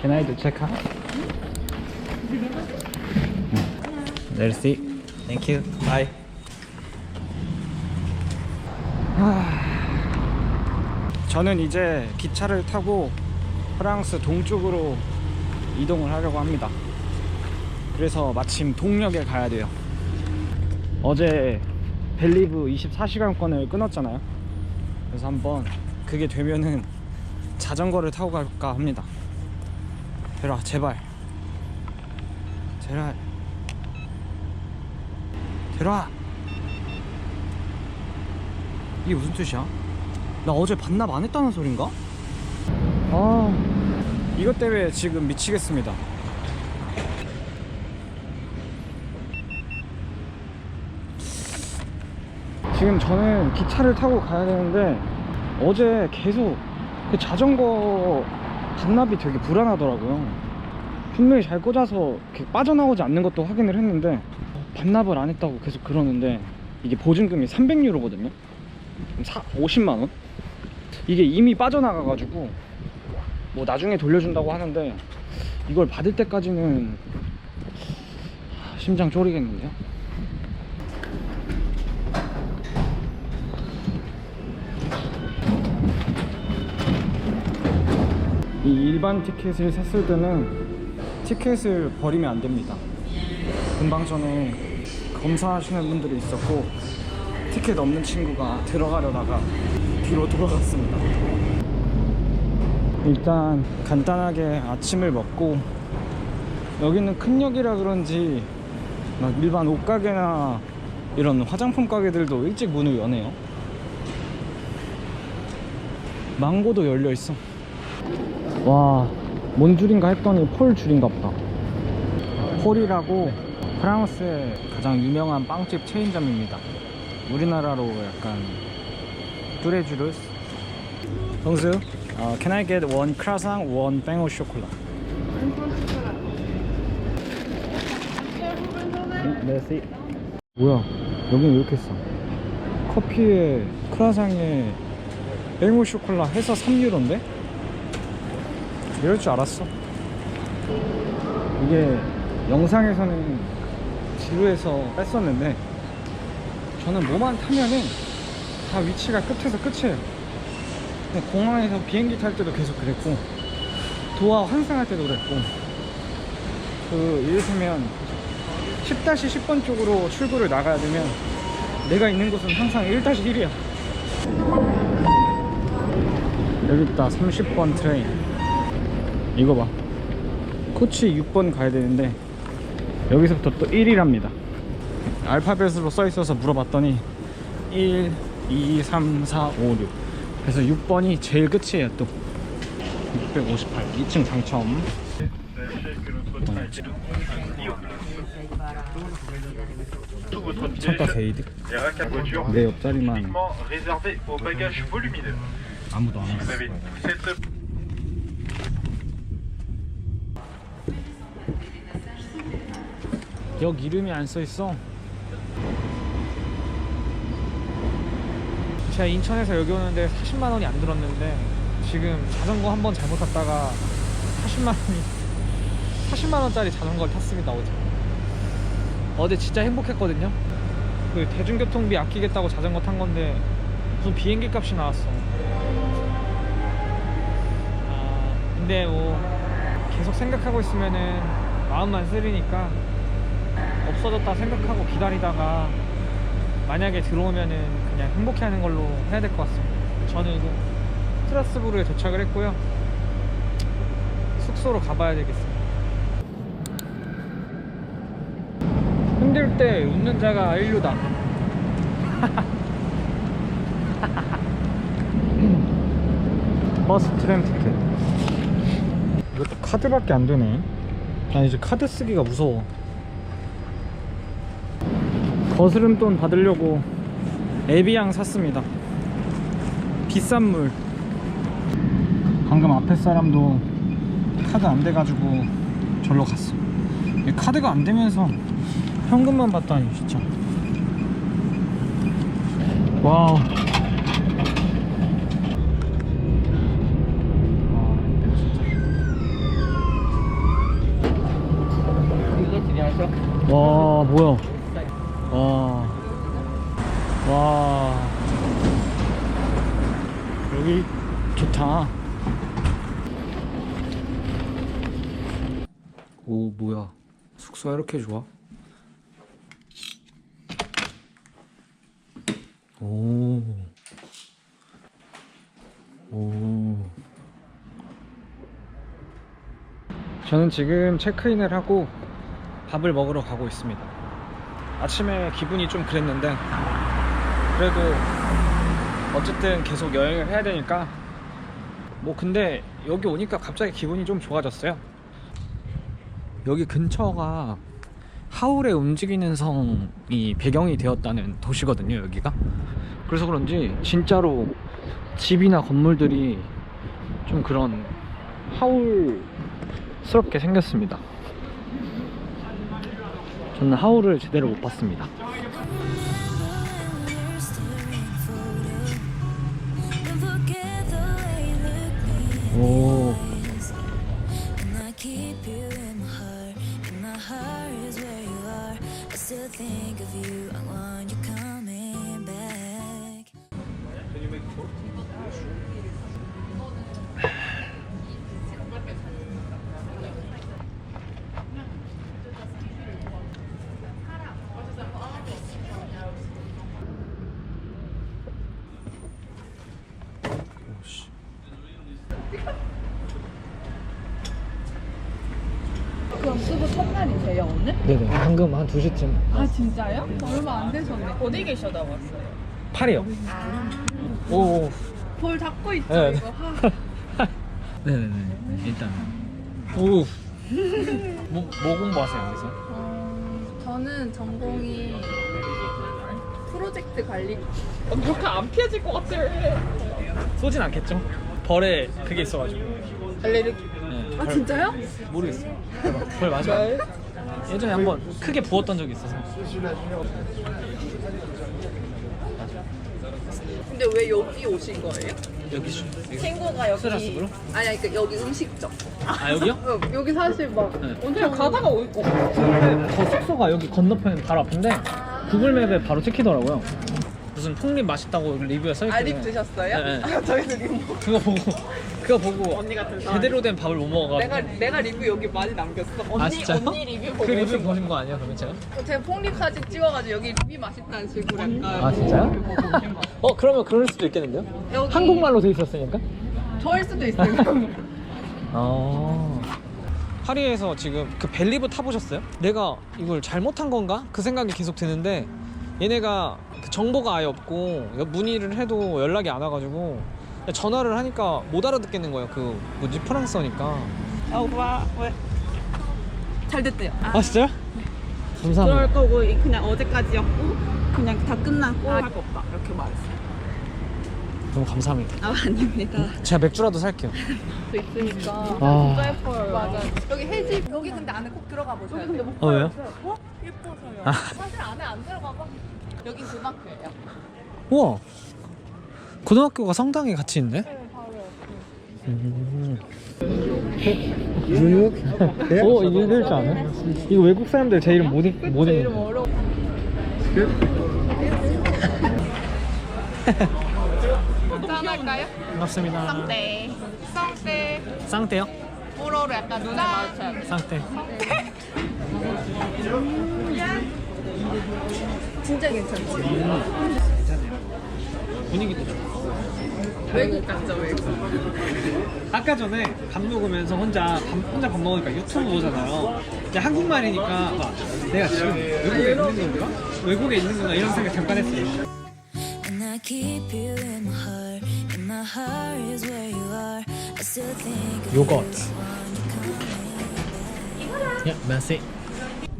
Can I do check out? Let's see. Thank you. Bye. 저는 이제 기차를 타고 프랑스 동쪽으로 이동을 하려고 합니다. 그래서 마침 동력에 가야 돼요. 어제 벨리브 24시간권을 끊었잖아요. 그래서 한번 그게 되면은 자전거를 타고 갈까 합니다. 베라 제발. 제발. 베라. 이게 무슨 뜻이야? 나 어제 반납 안 했다는 소린가? 아 이것 때문에 지금 미치겠습니다 지금 저는 기차를 타고 가야 되는데 어제 계속 그 자전거 반납이 되게 불안하더라고요 분명히 잘 꽂아서 빠져나오지 않는 것도 확인을 했는데 반납을 안 했다고 계속 그러는데 이게 보증금이 300유로거든요 50만원? 이게 이미 빠져나가가지고 뭐 나중에 돌려준다고 하는데 이걸 받을 때까지는 하, 심장 쪼리겠는데요? 이 일반 티켓을 샀을 때는 티켓을 버리면 안 됩니다. 금방 전에 검사하시는 분들이 있었고 티켓 없는 친구가 들어가려다가 뒤로 돌아갔습니다. 일단 간단하게 아침을 먹고 여기는 큰 역이라 그런지 막 일반 옷가게나 이런 화장품 가게들도 일찍 문을 여네요. 망고도 열려 있어. 와, 뭔 줄인가 했더니 폴 줄인가 보다. 폴이라고 프랑스의 가장 유명한 빵집 체인점입니다. 우리나라로 약간 뚜레쥬르스 동수 어, Can I get one croissant, one pain au chocolat? merci 뭐야 여긴 왜 이렇게 싸? 커피에 크라상에 뺑오 쇼콜라 해서 3유로인데? 이럴 줄 알았어 이게 영상에서는 지루해서 뺐었는데 저는 뭐만 타면은 다 위치가 끝에서 끝이에요. 공항에서 비행기 탈 때도 계속 그랬고 도하 환승할 때도 그랬고 그 이를테면 10-10번 쪽으로 출구를 나가야 되면 내가 있는 곳은 항상 1-1이야. 여기 있다 30번 트레인 이거 봐. 코치 6번 가야 되는데 여기서부터 또 1이랍니다. 알파벳으로 써 있어서 물어봤더니 1, 2, 3, 4, 5, 6 그래서 6번이 제일 끝이에요 또. 658, 2층 당첨. 쳤다 세이드. 내 옆자리만. volumineux. 아무도 안 Vous 왔어 역 이름이 안 써 있어. 제가 인천에서 여기 오는데 40만 원이 안 들었는데 지금 자전거 한 번 잘못 탔다가 40만 원이 40만 원짜리 자전거를 탔습니다 어제. 어제 진짜 행복했거든요. 그 대중교통비 아끼겠다고 자전거 탄 건데 무슨 비행기 값이 나왔어. 아 근데 뭐 계속 생각하고 있으면은 마음만 쓰리니까 없어졌다 생각하고 기다리다가 만약에 들어오면은 그냥 행복해하는 걸로 해야 될 것 같습니다. 저는 이제 스트라스부르에 도착을 했고요. 숙소로 가봐야 되겠습니다. 힘들 때 웃는 자가 인류다. 버스 트램 티켓. 이것도 카드밖에 안 되네. 난 이제 카드 쓰기가 무서워. 거스름돈 받으려고 에비앙 샀습니다. 비싼 물. 방금 앞에 사람도 카드 안 돼가지고 절로 갔어. 카드가 안 되면서 현금만 받다니 진짜. 와우. 와 뭐야. 와. 와 여기 좋다 오 뭐야 숙소가 이렇게 좋아 오. 오. 저는 지금 체크인을 하고 밥을 먹으러 가고 있습니다. 아침에 기분이 좀 그랬는데 그래도 어쨌든 계속 여행을 해야 되니까 뭐 근데 여기 오니까 갑자기 기분이 좀 좋아졌어요. 여기 근처가 하울의 움직이는 성이 배경이 되었다는 도시거든요, 여기가. 그래서 그런지 진짜로 집이나 건물들이 좀 그런 하울스럽게 생겼습니다. 저는 하울을 제대로 못 봤습니다. 오. 오늘? 네네. 방금 한 2시쯤. 아 진짜요? 얼마 안 되셨네. 어디 계셔다 왔어요? 팔이요. 오. 볼 닫고 있죠 네. 이거. 하. 네네네. 일단. 오. 뭐, 뭐 공부하세요, 여기서? 어, 저는 전공이 프로젝트 관리. 어, 그렇게 안 피해질 것 같아요. 쏘진 않겠죠? 벌에 그게 있어가지고. 알레르기. 네, 아 벌- 진짜요? 모르겠어요. 벌 맞아. 예전에 한번 크게 부었던 적이 있어서. 근데 왜 여기 오신 거예요? 여기 친구가 여기. 스트라스부르? 아니 그러니까 여기 음식점. 아 여기요? 어, 여기 사실 막 네. 그냥 가다가 올 거. 근데 저 숙소가 여기 건너편 바로 앞인데 구글 맵에 바로 찍히더라고요. 무슨 폭립 맛있다고 리뷰에 써있길래 아립 드셨어요? 네, 네. 아, 저희는 리뷰. 그거 보고 그거 보고 언니 같은 사람. 제대로 된 밥을 못 먹어가지고 내가 내가 리뷰 여기 많이 남겼어. 언니 아 진짜요? 언니 리뷰 보고 그 리뷰. 보신 거 아니에요 그러면 제가? 제가 폭립 사진 찍어가지고 여기 리뷰 맛있다는 식으로 약간 아 진짜요? 어 그러면 그럴 수도 있겠는데요? 여기 한국말로 돼 있었으니까? 저일 수도 있어요. 아 파리에서 지금 그 벨리브 타보셨어요? 내가 이걸 잘못한 건가? 그 생각이 계속 드는데 얘네가 그 정보가 아예 없고 여- 문의를 해도 연락이 안 와가지고 전화를 하니까 못 알아듣겠는 거예요 그 뭐지 프랑스어니까 오빠 왜? 잘 됐대요. 아 진짜요? 감사합니다 그럴 거고 이- 그냥 어제까지였고 그냥 다 끝나고 아. 할거 없다 이렇게 말했어. 너무 감사합니다 아 아닙니다. 제가 맥주라도 살게요 또 있으니까 아. 진짜 예뻐요. 맞아. 여기 해집 여기 근데 안에 꼭 들어가 보셔야 돼요. 어 왜요? 어? 예뻐서요. 아. 사실 안에 안 들어가 봐. 여기 그만큼이에요. 우와 고등학교가 성당에 같이 있네 네, 바로 음. 뉴욕? 어 이거 읽을 줄 아네 이거 외국 사람들 제 이름 못, 읽, 못 읽는 어려워. 짠할까요? 반갑습니다 네. 쌍대. 쌍떼요? 불어로 약간 눈에 마주쳐야 돼. 쌍떼 진짜 괜찮지? 분위기도 좋아 외국 같죠 외국. 아까 전에 밥 먹으면서 혼자 밥, 혼자 밥 먹으니까 유튜브 보잖아요. 근데 한국말이니까 아, 내가 지금 외국에 있는 건가? 외국에 있는 건가 이런 생각 잠깐 했어요. And I keep you in my heart. And my heart is where you are. I still think of you. Want you coming back. 야, 메시.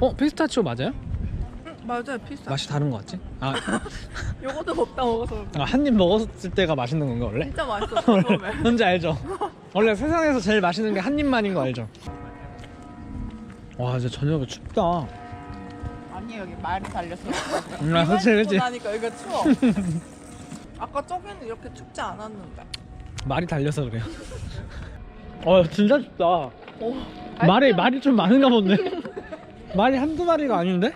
어, 피스타치오 맞아요? 맞아요 피스타. 맛이 다른 거 같지? 아, 요거도 먹다 먹어서 한입 먹었을 때가 맛있는 건가 원래? 진짜 처음에. 뭔지 알죠? 원래 세상에서 제일 맛있는 게 한 입만인 거 알죠? 와, 진짜 저녁에 춥다. 아니 여기 말이 달렸어. 음, 아, 그치, 그치. 나니까 여기가 추워. 아까 저기는 이렇게 춥지 않았는데. 말이 달려서 그래요. 어, 진짜 춥다. 오. 말이 말이 좀 많은가 본데. 말이 한두 마리가 아닌데?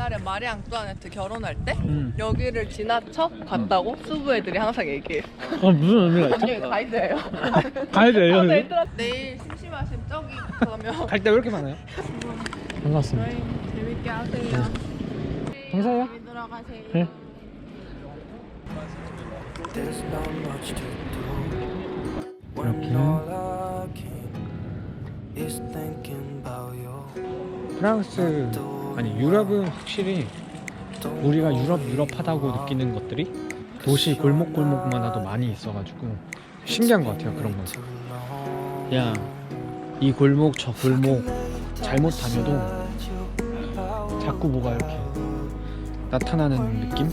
옛날에 마리 앙뚜아네트 결혼할 때 응. 여기를 지나쳐 갔다고 수부 애들이 항상 얘기해. 어 무슨 의미가 있죠? 여기 가이드예요. 가야 어, 돼요 네, 얘들아, 내일 심심하시면 저기 가면 갈 때 왜 이렇게 많아요? 반갑습니다 여행 재밌게 하세요. 감사해요 잘 들어가세요. 네. There's not much to do when 이렇게. all I can is thinking about you. 프랑스 아니 유럽은 확실히 우리가 유럽 유럽하다고 느끼는 것들이 도시 골목 골목마다도 많이 있어가지고 신기한 것 같아요 그런 건 Too long. 야, 이 골목 저 골목 잘못 다녀도 자꾸 뭐가 이렇게 나타나는 느낌?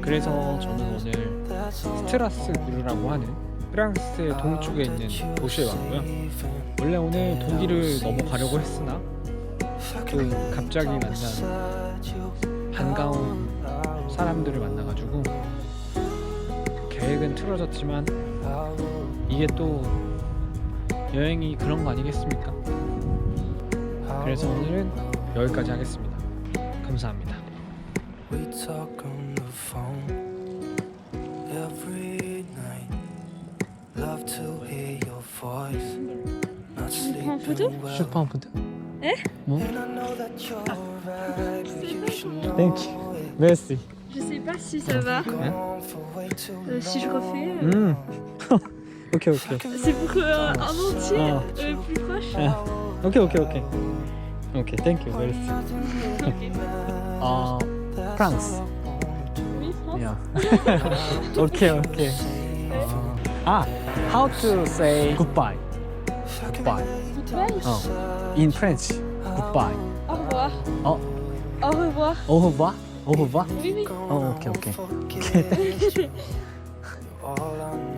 그래서 저는 오늘 스트라스 부르라고 하는 프랑스의 동쪽에 있는 도시에 왔고요. 원래 오늘 독일을 넘어가려고 했으나 또 갑자기 만난 반가운 사람들을 만나가지고 계획은 틀어졌지만 이게 또 여행이 그런 거 아니겠습니까? 그래서 오늘은 여기까지 하겠습니다. 감사합니다. We talk on the phone every night. Love to hear your voice. Not sleeping well. 슈퍼푸드? 에? 뭐? And I know that you're right, but you should know Thank you. it. 메시. Je sais pas si ça va. Gone for way too Euh, si je refais, euh, 음. 오케이 오케이. c'est pour euh, un entier Ah. euh, plus proche. 아, 오케이 오케이 오케이. 오케이. 땡큐. 메시. 어, 프랑스. Oui, France. 야. 오케이 오케이. 아, how to say goodbye. goodbye. Goodbye. 어. In French. goodbye. Au revoir. 어, Au revoir. au revoir. au revoir. Oui, oui. 어, 오케이 오케이. forget. All I